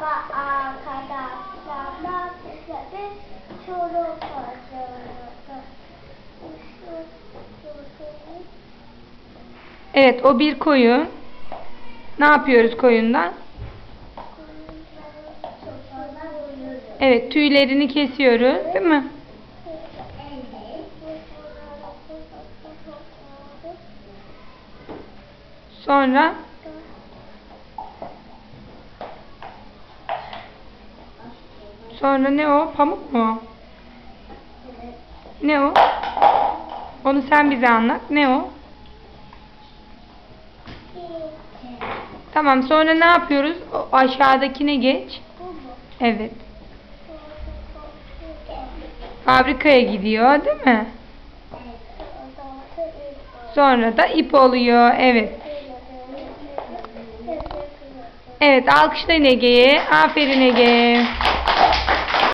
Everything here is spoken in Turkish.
Merhaba arkadaşlar. Ben size bir soru. Evet o bir koyun. Ne yapıyoruz koyundan? Evet tüylerini kesiyoruz değil mi? Sonra sonra ne o? Pamuk mu? Ne o? Onu sen bize anlat. Ne o? Tamam sonra ne yapıyoruz? O aşağıdakine geç. Evet. Fabrikaya gidiyor değil mi? Sonra da ip oluyor. Evet. Evet alkışlayın Ege'ye. Aferin Ege.